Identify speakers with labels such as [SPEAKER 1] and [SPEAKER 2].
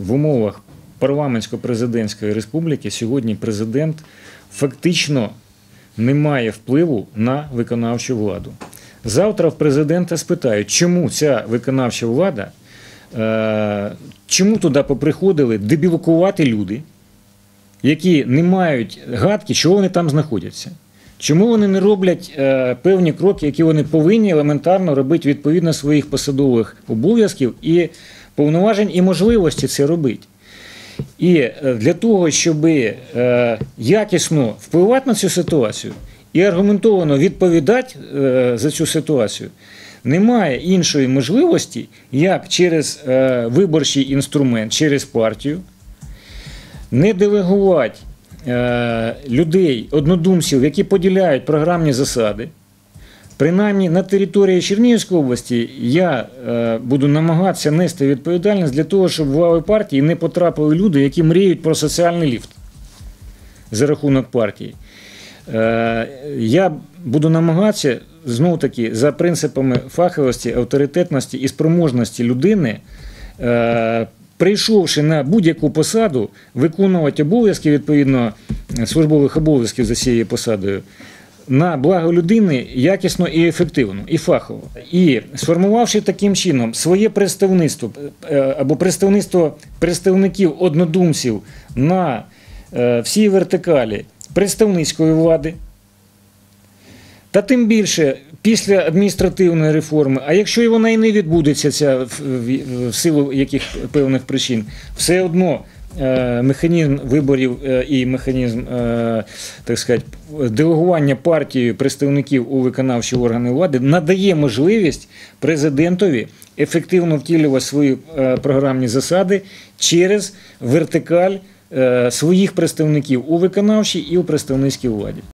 [SPEAKER 1] в умовах парламентсько-президентської республіки сьогодні президент фактично не має впливу на виконавчу владу. Завтра в президента спитають, чому ця виконавча влада, е, чому туди поприходили дебілокувати люди, які не мають гадки, чого вони там знаходяться. Чому вони не роблять е, певні кроки, які вони повинні елементарно робити відповідно своїх посадових обов'язків і повноважень і можливості це робити? І е, для того, щоб е, якісно впливати на цю ситуацію і аргументовано відповідати е, за цю ситуацію, немає іншої можливості, як через е, виборчий інструмент, через партію, не делегувати людей, однодумців, які поділяють програмні засади. Принаймні на території Чернігівської області я е, буду намагатися нести відповідальність для того, щоб в лави партії не потрапили люди, які мріють про соціальний ліфт за рахунок партії. Е, я буду намагатися знову таки за принципами фаховості, авторитетності і спроможності людини, е, прийшовши на будь-яку посаду, виконувати обов'язки відповідно е, службових обов'язків за цією посадою. На благо людини якісно і ефективно, і фахово. І сформувавши таким чином своє представництво е, або представництво представників однодумців на е, всій вертикалі представницької влади, та тим більше після адміністративної реформи, а якщо вона і не відбудеться ця в, силу яких певних причин, все одно е, механізм виборів е, і механізм, е, так сказати, делегування партією представників у виконавчі органи влади надає можливість президентові ефективно втілювати свої програмні засади через вертикаль своїх представників у виконавчій і у представницькій владі.